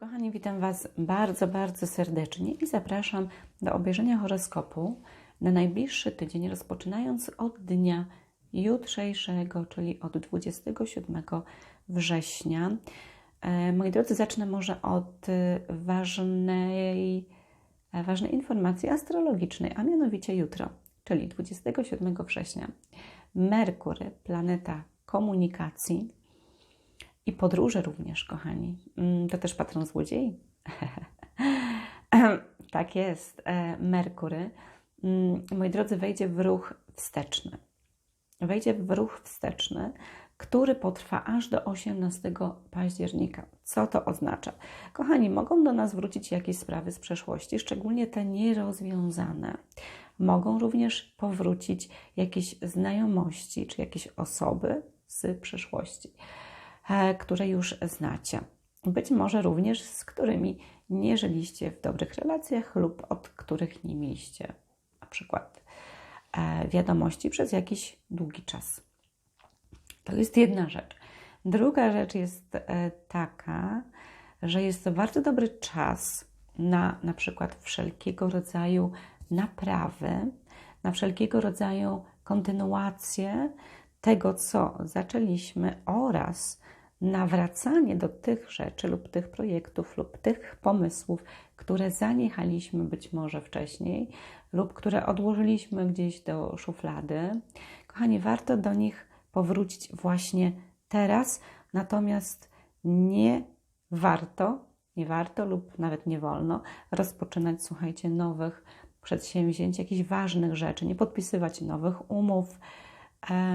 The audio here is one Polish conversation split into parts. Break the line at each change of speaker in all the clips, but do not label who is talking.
Kochani, witam Was bardzo, bardzo serdecznie i zapraszam do obejrzenia horoskopu na najbliższy tydzień, rozpoczynając od dnia jutrzejszego, czyli od 27 września. E, moi drodzy, zacznę może od e, ważnej, e, ważnej informacji astrologicznej, a mianowicie jutro, czyli 27 września. Merkury, planeta komunikacji, i podróże również, kochani. Mm, to też patron złodziei. tak jest. E, Merkury, mm, moi drodzy, wejdzie w ruch wsteczny. Wejdzie w ruch wsteczny, który potrwa aż do 18 października. Co to oznacza? Kochani, mogą do nas wrócić jakieś sprawy z przeszłości, szczególnie te nierozwiązane. Mogą również powrócić jakieś znajomości czy jakieś osoby z przeszłości. E, które już znacie. Być może również z którymi nie żyliście w dobrych relacjach lub od których nie mieliście na przykład e, wiadomości przez jakiś długi czas. To jest jedna rzecz. Druga rzecz jest e, taka, że jest to bardzo dobry czas na na przykład wszelkiego rodzaju naprawy, na wszelkiego rodzaju kontynuację tego, co zaczęliśmy oraz nawracanie do tych rzeczy lub tych projektów lub tych pomysłów, które zaniechaliśmy być może wcześniej lub które odłożyliśmy gdzieś do szuflady. Kochani, warto do nich powrócić właśnie teraz, natomiast nie warto, nie warto lub nawet nie wolno rozpoczynać, słuchajcie, nowych przedsięwzięć, jakichś ważnych rzeczy, nie podpisywać nowych umów,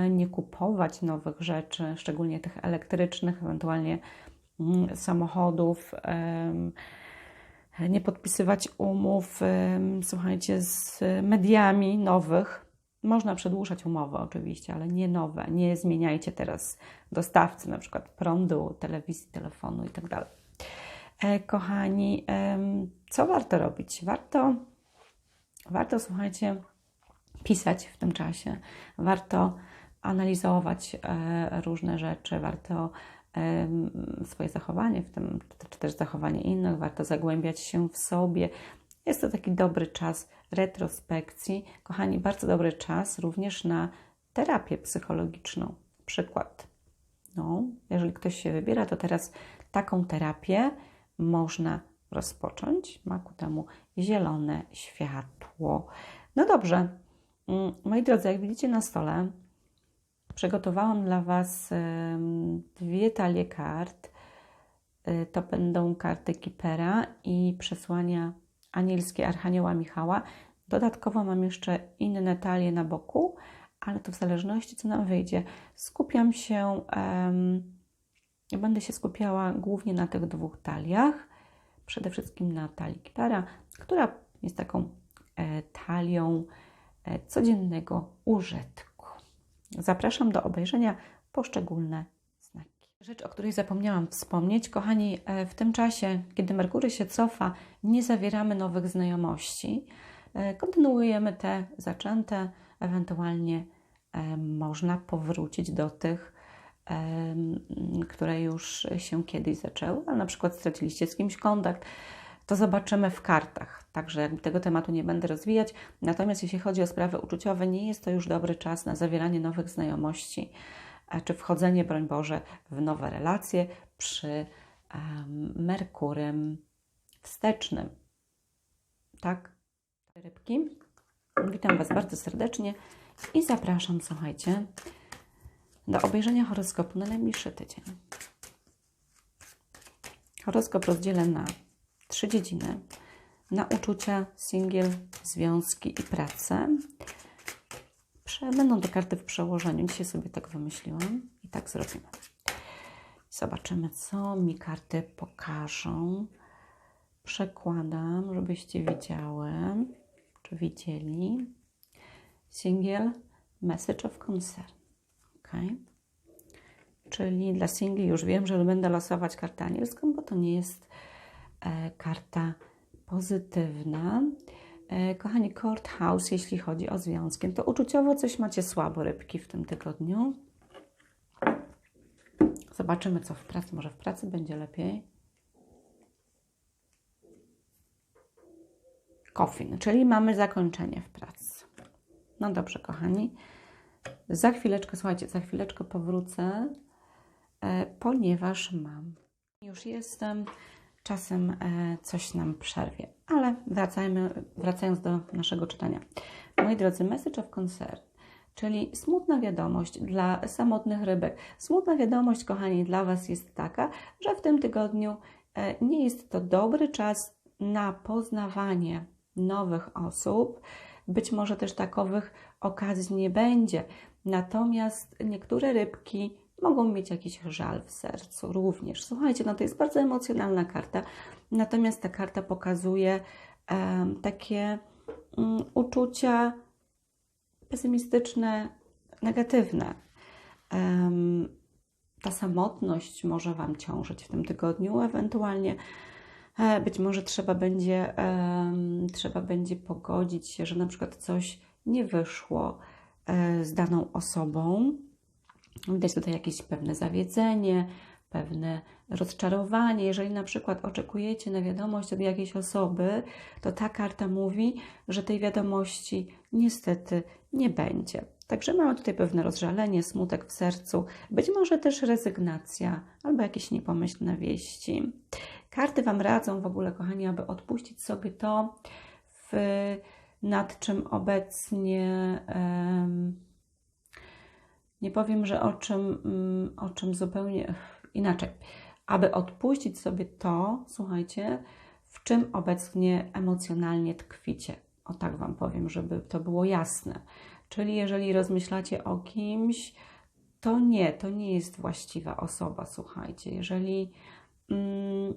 nie kupować nowych rzeczy, szczególnie tych elektrycznych, ewentualnie mm, samochodów, nie podpisywać umów, słuchajcie, z mediami nowych. Można przedłużać umowy oczywiście, ale nie nowe. Nie zmieniajcie teraz dostawcy, na przykład prądu, telewizji, telefonu itd. Tak e, kochani, co warto robić? Warto, warto słuchajcie, pisać w tym czasie. Warto analizować e, różne rzeczy, warto swoje zachowanie, w tym, czy też zachowanie innych, warto zagłębiać się w sobie. Jest to taki dobry czas retrospekcji. Kochani, bardzo dobry czas również na terapię psychologiczną. Przykład. No, jeżeli ktoś się wybiera, to teraz taką terapię można rozpocząć. Ma ku temu zielone światło. No dobrze, Mm, moi drodzy, jak widzicie na stole, przygotowałam dla Was dwie talie kart. Y, to będą karty Kipera i przesłania anielskie Archanioła Michała. Dodatkowo mam jeszcze inne talie na boku, ale to w zależności co nam wyjdzie. Skupiam się, um, będę się skupiała głównie na tych dwóch taliach. Przede wszystkim na talii Kipera, która jest taką e, talią codziennego użytku. Zapraszam do obejrzenia poszczególne znaki. Rzecz, o której zapomniałam wspomnieć, kochani, e, w tym czasie, kiedy Merkury się cofa, nie zawieramy nowych znajomości. E, kontynuujemy te zaczęte, ewentualnie można powrócić do tych, które już się kiedyś zaczęły, a na przykład straciliście z kimś kontakt to zobaczymy w kartach. Także tego tematu nie będę rozwijać. Natomiast jeśli chodzi o sprawy uczuciowe, nie jest to już dobry czas na zawieranie nowych znajomości czy wchodzenie, broń Boże, w nowe relacje przy um, Merkurem wstecznym. Tak? Rybki. Witam Was bardzo serdecznie i zapraszam, słuchajcie, do obejrzenia horoskopu na najbliższy tydzień. Horoskop rozdzielę na trzy dziedziny. Na uczucia, singiel, związki i pracę. Będą to karty w przełożeniu. Dzisiaj sobie tak wymyśliłam i tak zrobimy. Zobaczymy, co mi karty pokażą. Przekładam, żebyście widziały, czy widzieli. Single, message of concern. Ok. Czyli dla singli już wiem, że będę losować kartę anielską, bo to nie jest karta pozytywna. E, kochani, courthouse, jeśli chodzi o związkiem, to uczuciowo coś macie słabo, rybki, w tym tygodniu. Zobaczymy, co w pracy. Może w pracy będzie lepiej. Coffin, czyli mamy zakończenie w pracy. No dobrze, kochani. Za chwileczkę, słuchajcie, za chwileczkę powrócę, e, ponieważ mam. Już jestem, czasem e, coś nam przerwie, ale wracajmy, wracając do naszego czytania. Moi drodzy, message of concern, czyli smutna wiadomość dla samotnych rybek. Smutna wiadomość, kochani, dla Was jest taka, że w tym tygodniu e, nie jest to dobry czas na poznawanie nowych osób. Być może też takowych okazji nie będzie. Natomiast niektóre rybki mogą mieć jakiś żal w sercu również. Słuchajcie, no to jest bardzo emocjonalna karta. Natomiast ta karta pokazuje um, takie um, uczucia pesymistyczne, negatywne. Um, ta samotność może Wam ciążyć w tym tygodniu, ewentualnie E, być może trzeba będzie, trzeba będzie pogodzić się, że na przykład coś nie wyszło e, z daną osobą. Widać tutaj jakieś pewne zawiedzenie, pewne rozczarowanie. Jeżeli na przykład oczekujecie na wiadomość od jakiejś osoby, to ta karta mówi, że tej wiadomości niestety nie będzie. Także mamy tutaj pewne rozżalenie, smutek w sercu, być może też rezygnacja albo jakieś niepomyślne wieści. Karty Wam radzą w ogóle, kochani, aby odpuścić sobie to, w, nad czym obecnie um, nie powiem, że o czym, um, o czym zupełnie inaczej. Aby odpuścić sobie to, słuchajcie, w czym obecnie emocjonalnie tkwicie. O tak Wam powiem, żeby to było jasne. Czyli jeżeli rozmyślacie o kimś, to nie, to nie jest właściwa osoba, słuchajcie. Jeżeli mm,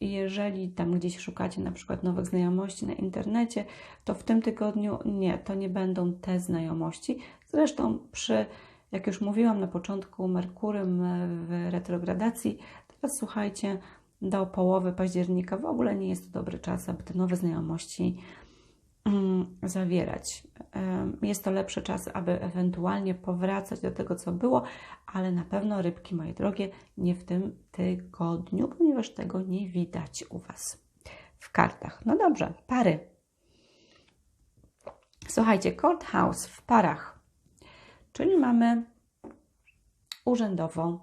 jeżeli tam gdzieś szukacie na przykład nowych znajomości na internecie, to w tym tygodniu nie, to nie będą te znajomości. Zresztą przy, jak już mówiłam na początku, Merkurym w retrogradacji, teraz słuchajcie, do połowy października w ogóle nie jest to dobry czas, aby te nowe znajomości Mm, zawierać. Jest to lepszy czas, aby ewentualnie powracać do tego, co było, ale na pewno rybki, moje drogie, nie w tym tygodniu, ponieważ tego nie widać u Was w kartach. No dobrze, pary. Słuchajcie, courthouse w parach, czyli mamy urzędową.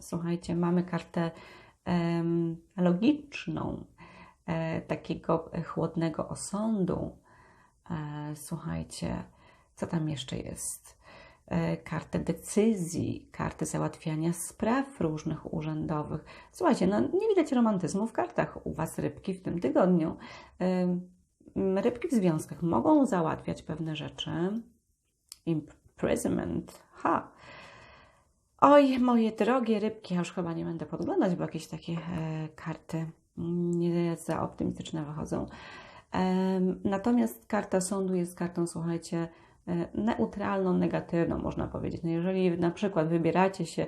Słuchajcie, mamy kartę um, logiczną, E, takiego chłodnego osądu. E, słuchajcie, co tam jeszcze jest? E, kartę decyzji, kartę załatwiania spraw różnych urzędowych. Słuchajcie, no nie widać romantyzmu w kartach u Was rybki w tym tygodniu. Rybki w związkach mogą załatwiać pewne rzeczy. Imprisonment, ha. Oj, moje drogie rybki, ja już chyba nie będę podglądać, bo jakieś takie e, karty nie za optymistyczne wychodzą. Natomiast karta sądu jest kartą, słuchajcie, e, neutralną, negatywną, można powiedzieć. No jeżeli na przykład wybieracie się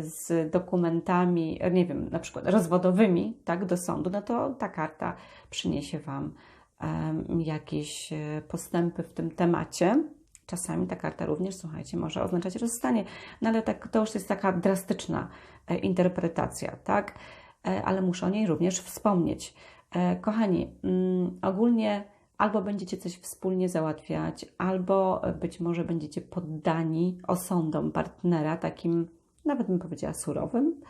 z dokumentami, nie wiem, na przykład rozwodowymi, tak, do sądu, no to ta karta przyniesie Wam jakieś e, postępy w tym temacie. Czasami ta karta również, słuchajcie, może oznaczać rozstanie, no ale tak, to już jest taka drastyczna E, interpretacja, tak? E, ale muszę o niej również wspomnieć. Kochani, mm, ogólnie albo będziecie coś wspólnie załatwiać, albo być może będziecie poddani osądom partnera, takim nawet bym powiedziała surowym,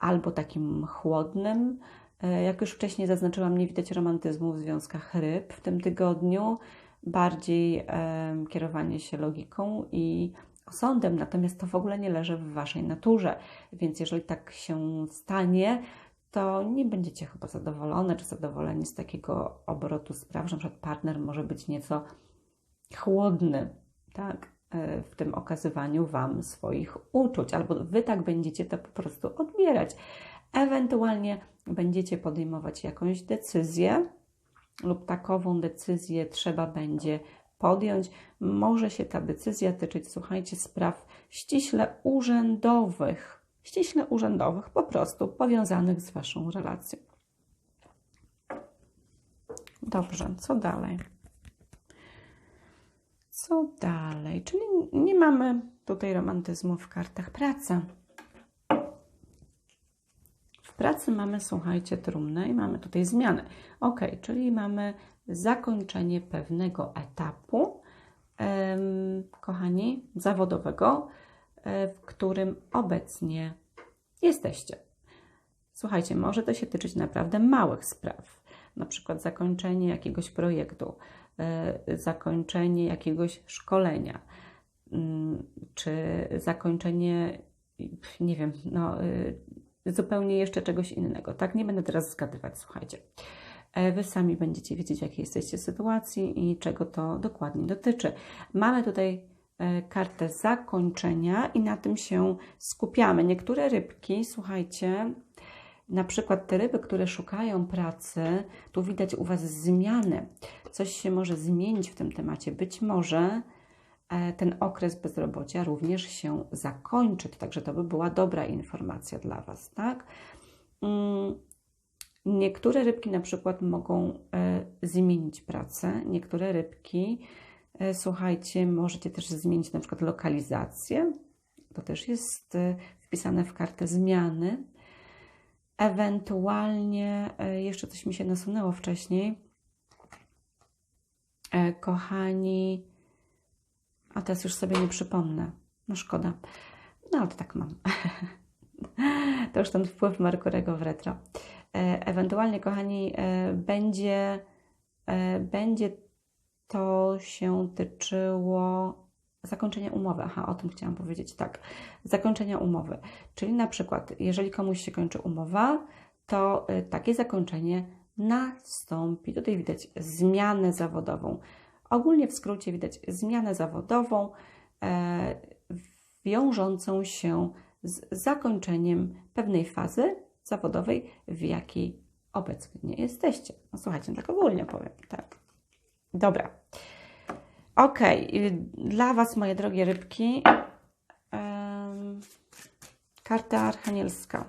albo takim chłodnym. Jak już wcześniej zaznaczyłam, nie widać romantyzmu w związkach ryb w tym tygodniu, bardziej e, kierowanie się logiką i osądem, natomiast to w ogóle nie leży w Waszej naturze. Więc jeżeli tak się stanie, to nie będziecie chyba zadowolone czy zadowoleni z takiego obrotu spraw, że przykład partner może być nieco chłodny, tak, e, w tym okazywaniu Wam swoich uczuć, albo Wy tak będziecie to po prostu odbierać. Ewentualnie będziecie podejmować jakąś decyzję, lub takową decyzję trzeba będzie podjąć. Może się ta decyzja tyczyć, słuchajcie, spraw ściśle urzędowych, ściśle urzędowych, po prostu powiązanych z Waszą relacją. Dobrze, co dalej? Co dalej? Czyli nie mamy tutaj romantyzmu w kartach pracy. Pracy mamy, słuchajcie, trumnę i mamy tutaj zmianę. Ok, czyli mamy zakończenie pewnego etapu, kochani, zawodowego, e, w którym obecnie jesteście. Słuchajcie, może to się tyczyć naprawdę małych spraw, na przykład zakończenie jakiegoś projektu, e, zakończenie jakiegoś szkolenia, mm, czy zakończenie, nie wiem, no, y, zupełnie jeszcze czegoś innego. Tak, nie będę teraz zgadywać, słuchajcie. E, Wy sami będziecie wiedzieć, w jakiej jesteście sytuacji i czego to dokładnie dotyczy. Mamy tutaj e, kartę zakończenia i na tym się skupiamy. Niektóre rybki, słuchajcie, na przykład te ryby, które szukają pracy, tu widać u Was zmiany. Coś się może zmienić w tym temacie. Być może ten okres bezrobocia również się zakończy. Także to by była dobra informacja dla Was, tak? Mm, Niektóre rybki na przykład mogą e, zmienić pracę, niektóre rybki, e, słuchajcie, możecie też zmienić na przykład lokalizację. To też jest e, wpisane w kartę zmiany. Ewentualnie e, jeszcze coś mi się nasunęło wcześniej. E, kochani, a teraz już sobie nie przypomnę. No szkoda. No ale to tak mam. to już ten wpływ Merkurego w retro. E, Ewentualnie, kochani, e, będzie, e, będzie to się tyczyło zakończenia umowy. Aha, o tym chciałam powiedzieć, tak. Zakończenia umowy. Czyli na przykład, jeżeli komuś się kończy umowa, to takie zakończenie nastąpi. Tutaj widać zmianę zawodową. Ogólnie w skrócie widać zmianę zawodową e, wiążącą się z zakończeniem pewnej fazy zawodowej, w jakiej obecnie jesteście. No słuchajcie, tak ogólnie powiem, tak. Dobra. Ok, dla Was, moje drogie rybki, em, karta archanielska.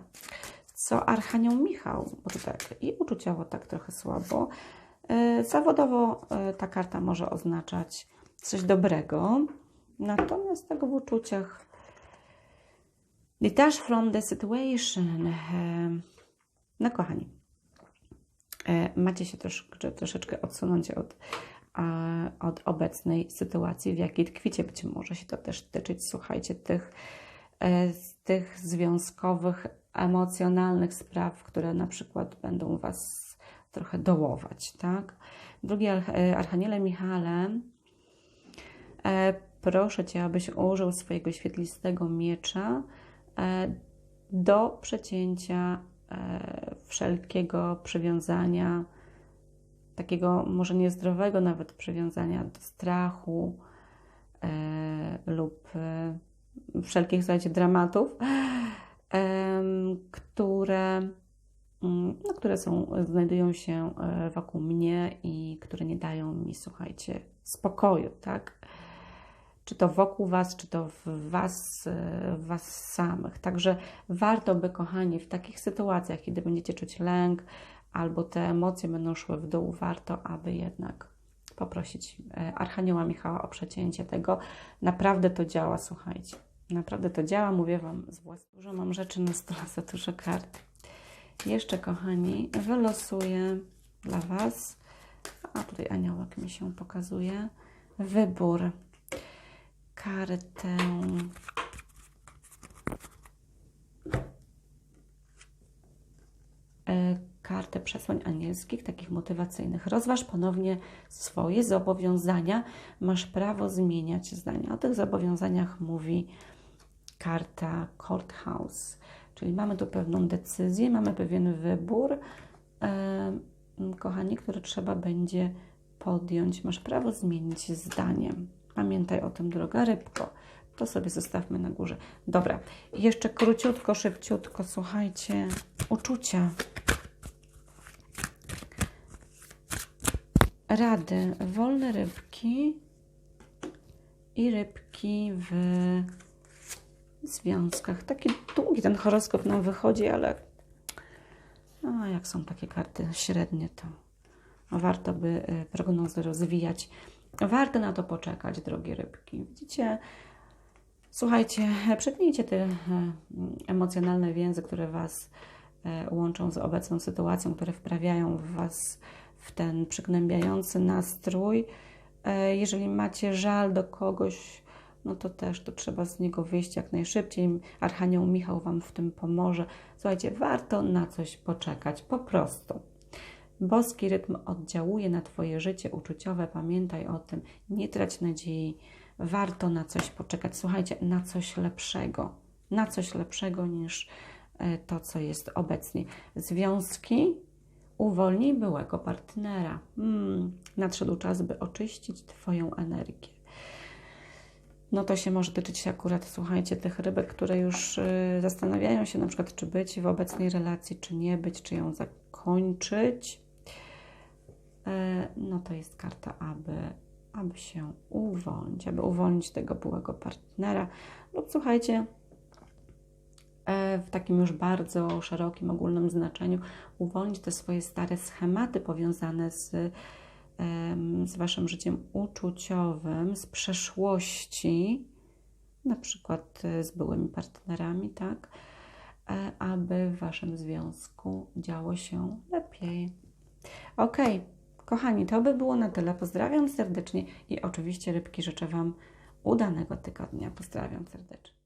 Co Archanioł Michał, bo to tak i uczuciowo tak trochę słabo. E, Zawodowo e, ta karta może oznaczać coś dobrego, natomiast tego w uczuciach Detach from the situation. E, No, kochani, macie się troszkę, troszeczkę odsunąć od, od obecnej sytuacji, w jakiej tkwicie. Być może się to też tyczyć, słuchajcie, tych, tych związkowych, emocjonalnych spraw, które na przykład będą Was trochę dołować, tak? Drugi e, Archaniele Michale, e, proszę Cię, abyś użył swojego świetlistego miecza e, do przecięcia wszelkiego przywiązania, takiego może niezdrowego nawet przywiązania do strachu lub wszelkich, słuchajcie, dramatów, które, no, które są, znajdują się e, wokół mnie i które nie dają mi, słuchajcie, spokoju, tak? Czy to wokół Was, czy to w Was, e, w was samych. Także warto by, kochani, w takich sytuacjach, kiedy będziecie czuć lęk albo te emocje będą szły w dół, warto, aby jednak poprosić e, Archanioła Michała o przecięcie tego. Naprawdę to działa, słuchajcie. Naprawdę to działa, mówię Wam z własnego. Dużo mam rzeczy na stole, za dużo kart. Jeszcze, kochani, wylosuję dla Was, a tutaj aniołek mi się pokazuje, wybór. Kartę e, kartę przesłań anielskich, takich motywacyjnych. Rozważ ponownie swoje zobowiązania. Masz prawo zmieniać zdania. O tych zobowiązaniach mówi karta Courthouse. Czyli mamy tu pewną decyzję, mamy pewien wybór, kochani, który trzeba będzie podjąć. Masz prawo zmienić zdanie. Pamiętaj o tym, droga rybko. To sobie zostawmy na górze. Dobra, jeszcze króciutko, szybciutko, słuchajcie, uczucia. Rady. Wolne rybki i rybki w związkach. Taki długi ten horoskop nam wychodzi, ale no, jak są takie karty średnie, to warto by y, prognozy rozwijać. Warto na to poczekać, drogie rybki. Widzicie, słuchajcie, przetnijcie te e, emocjonalne więzy, które Was e, łączą z obecną sytuacją, które wprawiają w Was w ten przygnębiający nastrój. Jeżeli macie żal do kogoś, no to też to trzeba z niego wyjść jak najszybciej. Archanioł Michał Wam w tym pomoże. Słuchajcie, warto na coś poczekać, po prostu. Boski rytm oddziałuje na Twoje życie uczuciowe. Pamiętaj o tym, nie trać nadziei. Warto na coś poczekać. Słuchajcie, na coś lepszego. Na coś lepszego niż e, to, co jest obecnie. Związki uwolnij byłego partnera. Hmm, nadszedł czas, by oczyścić Twoją energię. No to się może tyczyć akurat, słuchajcie, tych rybek, które już y, zastanawiają się na przykład, czy być w obecnej relacji, czy nie być, czy ją zakończyć. E, no to jest karta, aby, aby się uwolnić, aby uwolnić tego byłego partnera. Lub słuchajcie, e, w takim już bardzo szerokim, ogólnym znaczeniu, uwolnić te swoje stare schematy powiązane z, z Waszym życiem uczuciowym, z przeszłości, na przykład e, z byłymi partnerami, tak, E, aby w Waszym związku działo się lepiej. Ok, kochani, to by było na tyle. Pozdrawiam serdecznie i oczywiście rybki życzę Wam udanego tygodnia. Pozdrawiam serdecznie.